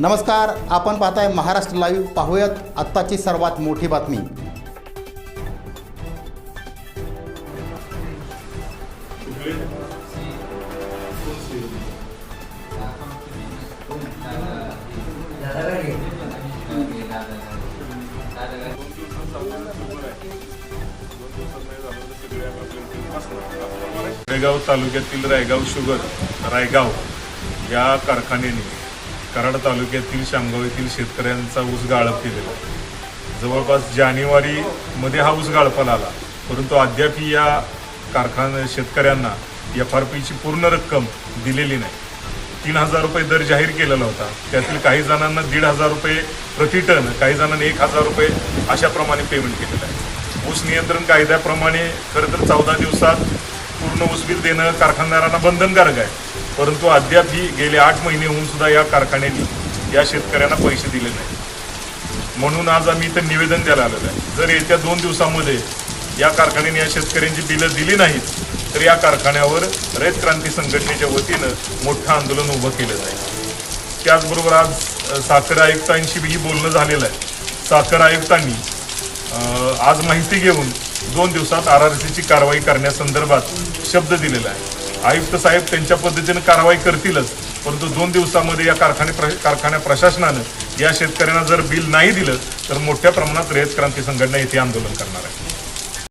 नमस्कार आपण पाहताय महाराष्ट्र लाईव्ह पाहूयात आत्ताची सर्वात मोठी बातमी. रायगाव तालुक्यातील रायगाव शुगर रायगाव या कारखान्याने कराड तालुक्यातील शामगाव येथील शेतकऱ्यांचा ऊस गाळप केलेला जवळपास जानेवारीमध्ये हा ऊस गाळपाला आला. परंतु अद्याप या कारखाना शेतकऱ्यांना एफ आर पीची पूर्ण रक्कम दिलेली नाही. तीन हजार रुपये दर जाहीर केलेला होता. त्यातील काही जणांना दीड हजार रुपये प्रति टन काही जणांना एक हजार रुपये अशाप्रमाणे पेमेंट केलेलं आहे. ऊस नियंत्रण कायद्याप्रमाणे खरं तर चौदा दिवसात पूर्ण ऊस बिल देणं कारखानदारांना बंधनकारक आहे. परंतु अद्यापही गेले आठ महिने होऊन सुद्धा या कारखान्याने या शेतकऱ्यांना पैसे दिले नाही म्हणून आज आम्ही इथं निवेदन द्यायला आलेलं आहे. जर येत्या दोन दिवसामध्ये या कारखान्याने या शेतकऱ्यांची बिलं दिली नाहीत तर या कारखान्यावर रयत क्रांती संघटनेच्या वतीनं मोठं आंदोलन उभं केलं जाईल. त्याचबरोबर आज साखर आयुक्तांशी ही बोलणं झालेलं आहे. साखर आयुक्तांनी आज माहिती घेऊन दोन दिवसात आर आर सीची कारवाई करण्यासंदर्भात शब्द दिलेला आहे. आयुक्त साहेब त्यांच्या पद्धतीनं कारवाई करतीलच. परंतु दोन दिवसामध्ये या कारखाने प्र कारखान्या प्रशासनानं या शेतकऱ्यांना जर बिल नाही दिलं तर मोठ्या प्रमाणात रयत क्रांती संघटना येथे आंदोलन करणार आहे.